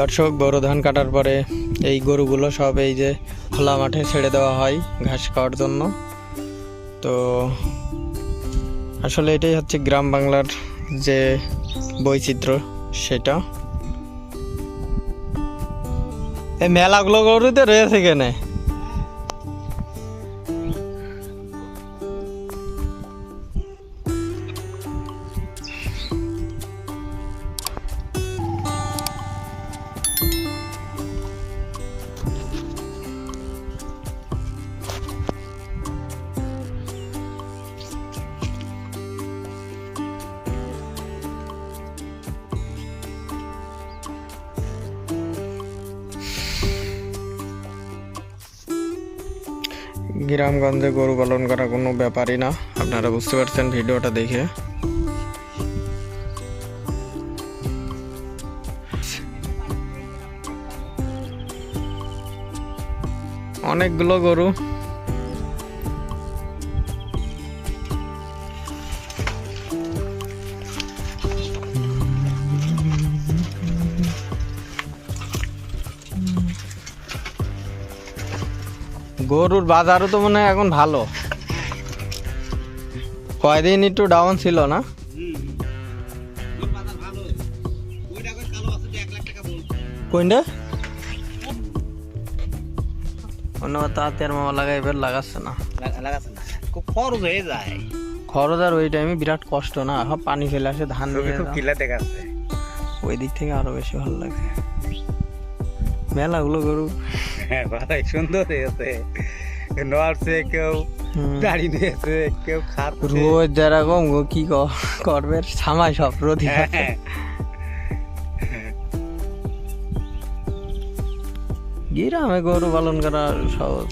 দর্শক, বড় ধান কাটার পরে এই গরুগুলো সব এই যে খোলা মাঠে ছেড়ে দেওয়া হয় ঘাস খাওয়ার জন্য। তো আসলে এটাই হচ্ছে গ্রাম বাংলার যে বৈচিত্র্য সেটা। এই মেলাগুলো গরুতে রয়েছে কেনে? গ্রামগঞ্জে গরু পালন করা কোনো ব্যাপারই না। আপনারা বুঝতে পারছেন ভিডিওটা দেখে। অনেকগুলো গরু গরুর বাজারও তো মনে হয় এখন ভালো। কয়দিন একটু ডাউন ছিল না? কোনটা? মামা লাগাই এবার লাগাচ্ছে না। লাগাচ্ছে না খরচ হয়ে যায় খরচ আর ওই টাইমে বিরাট কষ্ট না সব পানি ফেলে আসে ধান ওই দিক থেকে আরও বেশি ভালো লাগে। মেলাগুলো গরু হ্যাঁ ভাই সুন্দর হয়েছে। নড়ছে কেউ। দাড়ি নিয়েছে কেউ খাচ্ছে। রোজ যেরকম গো কি করবে? সামাই সব রোদি গিরামে গ্রামে গরু পালন করা সহজ।